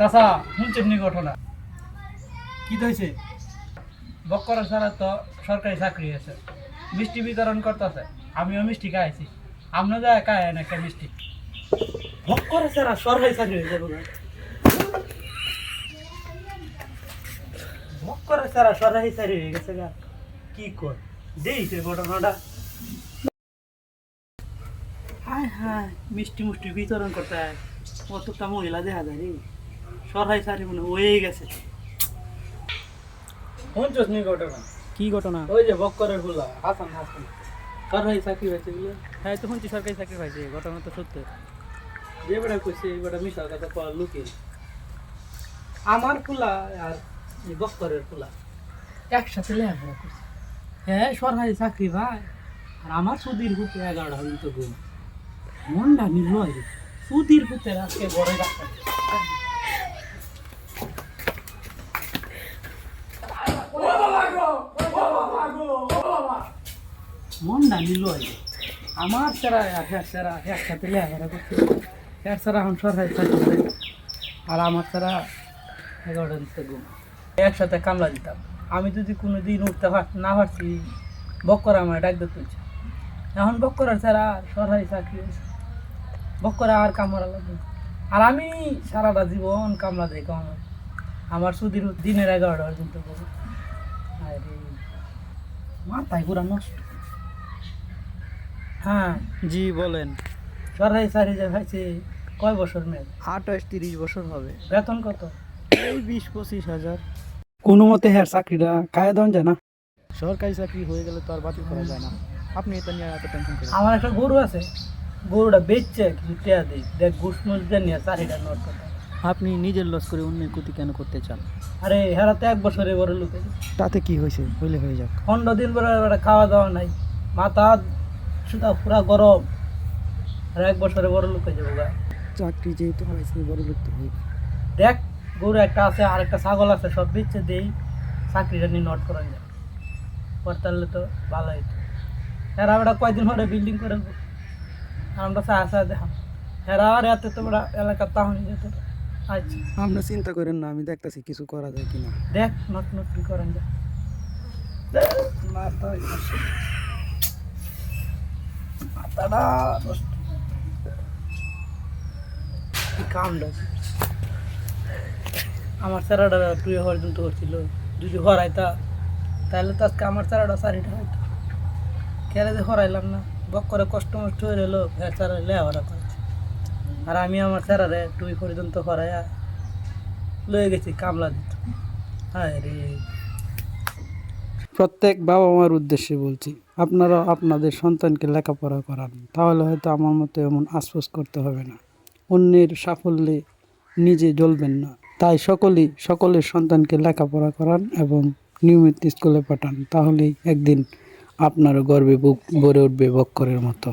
চাচা, শুনছেন নি ঘটনা? কি হয়েছে বক্কর ছাড়া তো সরকারি চাকরি আছে। মিষ্টি বিতরণ করতেছে। আমিও মিষ্টি খাইছি। আপনি যা খায় না একটা মিষ্টি। ভক করে সারা সরকারি চাকরি হয়ে। যাবে ভক সারা সরকারি চাকরি হয়ে গেছে গা। কি কর? দিয়েছে ঘটনাটা। হায় হায়, মিষ্টি মুষ্টি বিতরণ করতে কতটা মহিলা দেখা যায় রে। সরকারি চাকরি মনে হয়ে গেছে। শুনছস নি ঘটনা। কি ঘটনা? ওই যে বক্করের ফুলা হাসান হাসান। সরকারি চাকরি হয়েছে হ্যাঁ তো শুনছি সরকারি চাকরি পাইছে ঘটনা তো সত্য। যে বেড়া কইছে এই বেড়া মিশাল কথা কওয়ার লুকে আমার ফুলা আর এই বক্করের ফুলা একসাথে লেখাপড়া করছে। হ্যাঁ সরকারি চাকরি ভাই আর আমার সুদির হুতে এগারোটা পর্যন্ত ঘুম। মনটা নিল সুদির হুতে আজকে বড় ডাক্তার। মনটা নিল আমার সেরা হ্যাঁ সেরা, একসাথে লেখাপড়া করছে। এক সেরা এখন সরকারি চাকরি আর আমার সেরা এগারোটা দিতে ঘুম। একসাথে কামলা দিতাম। আমি যদি কোনো দিন উঠতে না পারছি, বক্কর আমার ডাক দিতে তুলছে। এখন বক্করার ছাড়া সরকারি চাকরি বক্করা আর কামড়া লাগবে আর আমি সারাটা জীবন কামলা দেই কামলা আমার সুদিন দিনের এগারোটা পর্যন্ত মাথায় পুরা নষ্ট। হ্যাঁ জি বলেন। সরকারি চাকরি যে ভাইছে কয় বছর মেয়ে আঠাশ তিরিশ বছর হবে। বেতন কত? এই বিশ পঁচিশ হাজার। কোনো মতে হ্যাঁ চাকরিটা কায়ে দেন যায় না সরকারি চাকরি হয়ে গেলে তো আর বাতিল করা যায় না। আপনি এটা নিয়ে এত টেনশন করেন। আমার একটা গরু আছে গরুটা বেচছে টেয়া দিই। দেখ ঘুষ মুষ দিয়ে নিয়ে চারিটা নোট কথা আপনি নিজের লস করে অন্যের ক্ষতি কেন করতে চান? আরে হেরা তো এক বছরে বড় লোকে। তাতে কি হয়েছে? হইলে হয়ে যাক। পনেরো দিন পরে একটা খাওয়া দাওয়া নাই। মাথা সুতা পুরা গরম। আর এক বছরে বড় লোকে যাব গা। চাকরি যেহেতু হয়েছে বড় লোক তো দেখ গরু একটা আছে আর একটা ছাগল আছে সব বেচছে দেই চাকরিটা নিয়ে নোট করা যায়। করতালে তো ভালো হইতো। হেরা ওটা কয়দিন পরে বিল্ডিং করে আমরা চা চা দেখাম হেরা আর এত তো বড় এলাকা তাহলে যেত আচ্ছা। আপনি চিন্তা করেন না আমি দেখতেছি কিছু করা যায় কিনা। দেখ নট নট কি করেন যায় নষ্ট। মাথাটা নষ্ট। কি কামটা আমার চারাটা তুই পর্যন্ত করছিল। যদি হরাইতা, তাহলে তো আজকে আমার চারাটা চারিটা হয়তো কেন যে হরাইলাম না? বক করে কষ্ট মষ্ট হয়ে রইল, ফের চারা লেহারা করেছে। আর আমি আমার চারারে টুই পর্যন্ত হরাইয়া লয়ে গেছি, কামলা দিত। হায় রে। প্রত্যেক বাবা মার উদ্দেশ্যে বলছি, আপনারা আপনাদের সন্তানকে লেখাপড়া করান, তাহলে হয়তো আমার মতো এমন আশ্বাস করতে হবে না। অন্যের সাফল্যে নিজে জ্বলবেন না। তাই সকলেই, সকলের সন্তানকে লেখাপড়া করান এবং নিয়মিত স্কুলে পাঠান, তাহলেই একদিন আপনারও গর্বে বুক ভরে উঠবে বক্করের মতো।